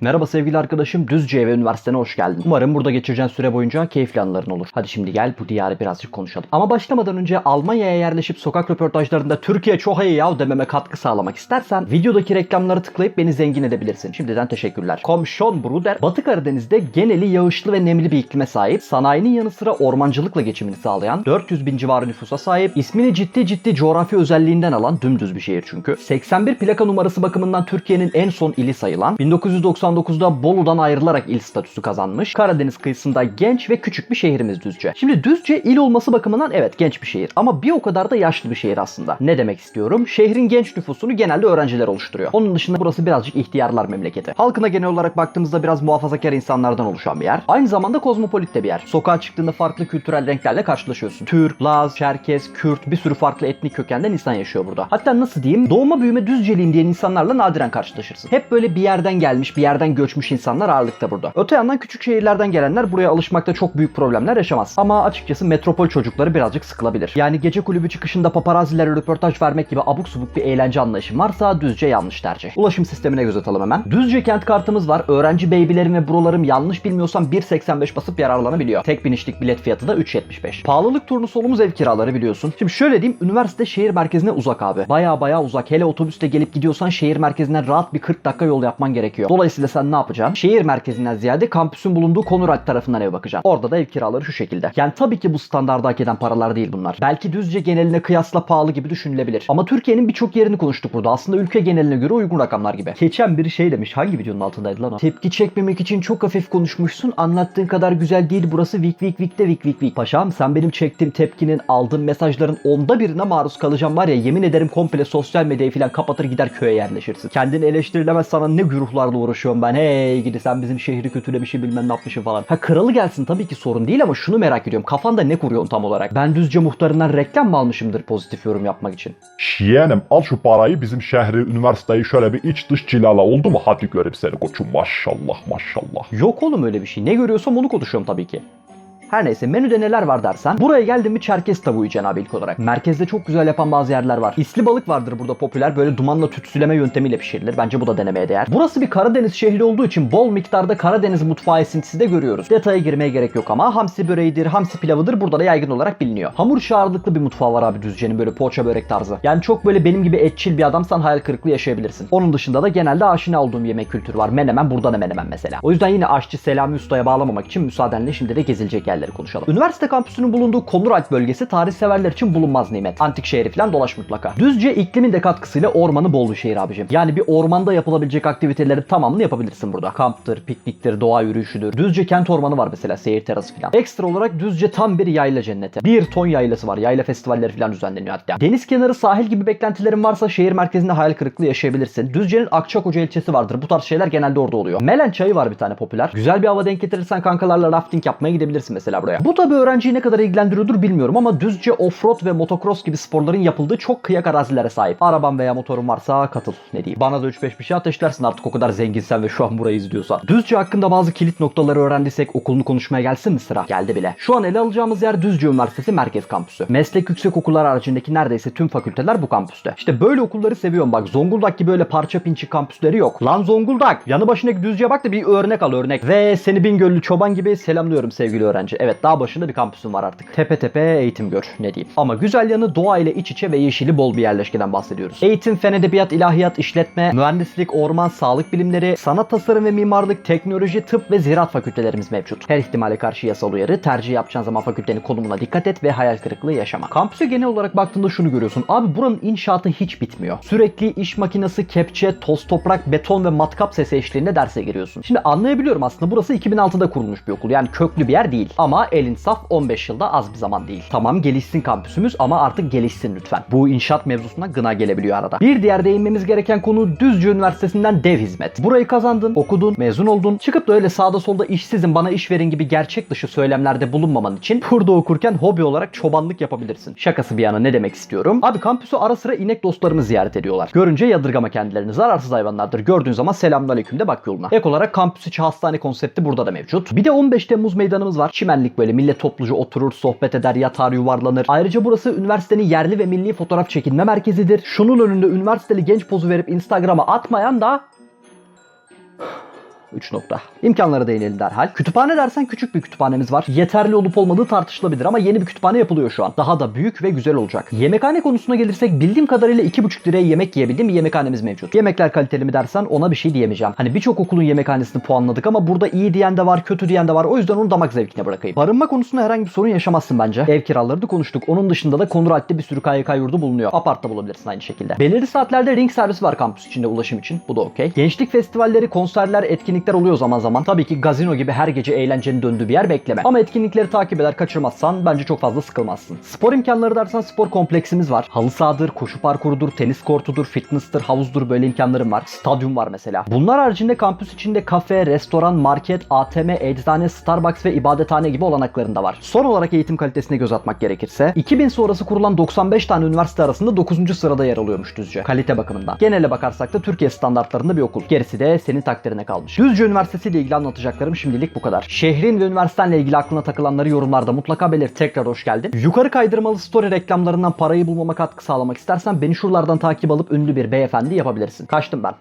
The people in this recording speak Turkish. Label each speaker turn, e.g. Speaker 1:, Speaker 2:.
Speaker 1: Merhaba sevgili arkadaşım Düzce ve üniversitene hoş geldin. Umarım burada geçireceğin süre boyunca keyifli anıların olur. Hadi şimdi gel bu diyarı birazcık konuşalım. Ama başlamadan önce Almanya'ya yerleşip sokak röportajlarında Türkiye çok iyi ya dememe katkı sağlamak istersen videodaki reklamları tıklayıp beni zengin edebilirsin. Şimdiden teşekkürler. Komşon Bruder, Batı Karadeniz'de geneli yağışlı ve nemli bir iklime sahip, sanayinin yanı sıra ormancılıkla geçimini sağlayan, 400 bin civarı nüfusa sahip, ismini ciddi ciddi coğrafi özelliğinden alan dümdüz bir şehir çünkü. 81 plaka numarası bakımından Türkiye'nin en son ili sayılan, 1999'da Bolu'dan ayrılarak il statüsü kazanmış, Karadeniz kıyısında genç ve küçük bir şehrimiz Düzce. Şimdi Düzce il olması bakımından evet genç bir şehir ama bir o kadar da yaşlı bir şehir aslında. Ne demek istiyorum? Şehrin genç nüfusunu genelde öğrenciler oluşturuyor. Onun dışında burası birazcık ihtiyarlar memleketi. Halkına genel olarak baktığımızda biraz muhafazakar insanlardan oluşan bir yer. Aynı zamanda kozmopolit de bir yer. Sokağa çıktığında farklı kültürel renklerle karşılaşıyorsun. Türk, Laz, Çerkez, Kürt bir sürü farklı etnik kökenden insan yaşıyor burada. Hatta nasıl diyeyim doğma büyüme düzceliyim diyen insanlarla nadiren karşılaşırsın. Hep böyle bir yerden gelmiş, bir yerden göçmüş insanlar ağırlıkta burada. Öte yandan küçük şehirlerden gelenler buraya alışmakta çok büyük problemler yaşamaz. Ama açıkçası metropol çocukları birazcık sıkılabilir. Yani gece kulübü çıkışında paparazzilere röportaj vermek gibi abuk subuk bir eğlence anlayışın varsa Düzce yanlış tercih. Ulaşım sistemine göz atalım hemen. Düzce kent kartımız var. Öğrenci beybilerim ve brolarım yanlış bilmiyorsam 1.85 basıp yararlanabiliyor. Tek binişlik bilet fiyatı da 3.75. Pahalılık turnusolumuz ev kiraları biliyorsun. Şimdi şöyle diyeyim üniversite şehir merkezine uzak abi. Baya baya uzak. Hele otobüste gelip gidiyorsan şehir merkezinden rahat bir 40 dakika yol yapman gerekiyor. Dolayısıyla sen ne yapacaksın? Şehir merkezinden ziyade kampüsün bulunduğu Konuralp tarafından ev bakacaksın. Orada da ev kiraları şu şekilde. Yani tabii ki bu standarda hak eden paralar değil bunlar. Belki düzce geneline kıyasla pahalı gibi düşünülebilir. Ama Türkiye'nin birçok yerini konuştuk burada. Aslında ülke geneline göre uygun rakamlar gibi. Geçen biri şey demiş. Hangi videonun altındaydı lan o? Tepki çekmemek için çok hafif konuşmuşsun. Anlattığın kadar güzel değil. Burası vik vik vik de vik vik vik. Paşam sen benim çektiğim tepkinin aldığım mesajların onda birine maruz kalacağım var ya yemin ederim komple sosyal medyayı falan kapatır gider köye yerleşirsin. Kendini eleştirilemez sana ne güruhlarla uğraşıyorum ben. Hey gidi sen bizim şehri kötülemişsin bilmem ne yapmışsın falan. Ha kralı gelsin tabii ki sorun değil ama şunu merak ediyorum. Kafanda ne kuruyorsun tam olarak? Ben düzce muhtarından reklam mı almışımdır pozitif yorum yapmak için?
Speaker 2: Yeğenim al şu parayı bizim şehri, üniversiteyi şöyle bir iç dış cilala oldu mu? Hadi göreyim seni koçum maşallah maşallah.
Speaker 1: Yok oğlum öyle bir şey. Ne görüyorsam onu konuşuyorum tabii ki. Her neyse menüde neler var dersen buraya geldim mi Çerkez tavuğu yiyeceksin ilk olarak. Merkezde çok güzel yapan bazı yerler var. İsli balık vardır burada popüler böyle dumanla tütsüleme yöntemiyle pişirilir. Bence bu da denemeye değer. Burası bir Karadeniz şehri olduğu için bol miktarda Karadeniz mutfağı esintisi de görüyoruz. Detaya girmeye gerek yok ama hamsi böreğidir, hamsi pilavıdır burada da yaygın olarak biliniyor. Hamur şağırlıklı bir mutfağı var abi Düzce'nin böyle poğaça börek tarzı. Yani çok böyle benim gibi etçil bir adamsan hayal kırıklığı yaşayabilirsin. Onun dışında da genelde aşina olduğum yemek kültürü var. Menemen burada da menemen mesela. O yüzden yine aşçı Selami Usta'ya bağlamamak için müsaadenle şimdi de gezilecek yerleri konuşalım. Üniversite kampüsünün bulunduğu Konuralp bölgesi tarih severler için bulunmaz nimet. Antik şehri falan dolaş mutlaka. Düzce iklimin de katkısıyla ormanı bol bir şehir abicim. Yani bir ormanda yapılabilecek aktivitelerin tamamını yapabilirsin burada. Kamptır, pikniktir, doğa yürüyüşüdür. Düzce kent ormanı var mesela seyir terası falan. Ekstra olarak Düzce tam bir yayla cenneti. Bir ton yaylası var. Yayla festivalleri falan düzenleniyor hatta. Deniz kenarı sahil gibi beklentilerin varsa şehir merkezinde hayal kırıklığı yaşayabilirsin. Düzce'nin Akçakoca ilçesi vardır. Bu tarz şeyler genelde orada oluyor. Melen çayı var bir tane popüler. Güzel bir hava denk getirirsen kankalarla rafting yapmaya gidebilirsin mesela buraya. Bu tabi öğrenciyi ne kadar ilgilendiriyordur bilmiyorum ama Düzce offroad ve motocross gibi sporların yapıldığı çok kıyak arazilere sahip. Araban veya motorun varsa katıl ne diyeyim. Bana da 3-5 bir şey ateşlersin artık o kadar zenginsen ve şu an burayı izliyorsan. Düzce hakkında bazı kilit noktaları öğrendiysek okulunu konuşmaya gelsin mi sıra? Geldi bile. Şu an ele alacağımız yer Düzce Üniversitesi Merkez Kampüsü. Meslek yüksek okullar haricindeki neredeyse tüm fakülteler bu kampüste. İşte böyle okulları seviyorum bak. Zonguldak gibi böyle parça pinçik kampüsleri yok. Lan Zonguldak! Yanı başındaki Düzce'ye bak da bir örnek al örnek. Ve seni Bingöllü çoban gibi selamlıyorum sevgili öğrenci. Evet daha başında bir kampüsün var artık. Tepe tepe eğitim gör ne diyeyim. Ama güzel yanı doğa ile iç içe ve yeşili bol bir yerleşkeden bahsediyoruz. Eğitim, fen edebiyat, ilahiyat, işletme, mühendislik, orman, sağlık bilimleri, sanat tasarım ve mimarlık, teknoloji, tıp ve ziraat fakültelerimiz mevcut. Her ihtimale karşı yasal uyarı, tercih yapacağın zaman fakültenin konumuna dikkat et ve hayal kırıklığı yaşama. Kampüse genel olarak baktığında şunu görüyorsun. Abi buranın inşaatı hiç bitmiyor. Sürekli iş makinesi, kepçe, toz toprak, beton ve matkap sesi eşliğinde derse giriyorsun. Şimdi anlayabiliyorum aslında burası 2006'da kurulmuş bir okul. Yani köklü bir yer değil. Ama elin saf 15 yılda az bir zaman değil. Tamam gelişsin kampüsümüz ama artık gelişsin lütfen. Bu inşaat mevzusuna gına gelebiliyor arada. Bir diğer değinmemiz gereken konu Düzce Üniversitesi'nden dev hizmet. Burayı kazandın, okudun, mezun oldun. Çıkıp da öyle sağda solda işsizim bana iş verin gibi gerçek dışı söylemlerde bulunmaman için burada okurken hobi olarak çobanlık yapabilirsin. Şakası bir yana ne demek istiyorum? Abi kampüsü ara sıra inek dostlarımı ziyaret ediyorlar. Görünce yadırgama kendilerini. Zararsız hayvanlardır. Gördüğün zaman selamünaleyküm de bak yoluna. Ek olarak kampüs içi hastane konsepti burada da mevcut. Bir de 15 Temmuz meydanımız var. Çimenlik böyle millet topluca oturur, sohbet eder, yatar, yuvarlanır. Ayrıca burası üniversitenin yerli ve milli fotoğraf çekinme merkezidir. Şunun önünde üniversiteli genç pozu verip Instagram'a atmayan da 3 nokta. İmkanlara değinelim derhal. Kütüphane dersen küçük bir kütüphanemiz var. Yeterli olup olmadığı tartışılabilir ama yeni bir kütüphane yapılıyor şu an. Daha da büyük ve güzel olacak. Yemekhane konusuna gelirsek bildiğim kadarıyla 2,5 liraya yemek yiyebildiğim bir yemekhanemiz mevcut. Yemekler kaliteli mi dersen ona bir şey diyemeyeceğim. Hani birçok okulun yemekhanesini puanladık ama burada iyi diyen de var, kötü diyen de var. O yüzden onu damak zevkine bırakayım. Barınma konusunda herhangi bir sorun yaşamazsın bence. Ev kiraları da konuştuk. Onun dışında da Konrad'de bir sürü KYK yurdu bulunuyor. Apartta bulabilirsin aynı şekilde. Belirli saatlerde ring servisi var kampüs içinde ulaşım için. Bu da okey. Gençlik festivalleri, konserler, etkinlikler oluyor zaman zaman. Tabii ki gazino gibi her gece eğlencenin döndüğü bir yer bekleme. Ama etkinlikleri takip eder kaçırmazsan bence çok fazla sıkılmazsın. Spor imkanları dersen spor kompleksimiz var. Halı sahadır, koşu parkurudur, tenis kortudur, fitness'tır, havuzdur böyle imkanlarım var. Stadyum var mesela. Bunlar haricinde kampüs içinde kafe, restoran, market, ATM, eczane, Starbucks ve ibadethane gibi olanakların da var. Son olarak eğitim kalitesine göz atmak gerekirse 2000 sonrası kurulan 95 tane üniversite arasında 9. sırada yer alıyormuş Düzce. Kalite bakımından. Genele bakarsak da Türkiye standartlarında bir okul. Gerisi de senin takdirine kalmış. Düzce Üniversitesi ile ilgili anlatacaklarım şimdilik bu kadar. Şehrin ve üniversitenle ilgili aklına takılanları yorumlarda mutlaka belirt. Tekrar hoş geldin. Yukarı kaydırmalı story reklamlarından parayı bulmama katkı sağlamak istersen beni şuralardan takip alıp ünlü bir beyefendi yapabilirsin. Kaçtım ben.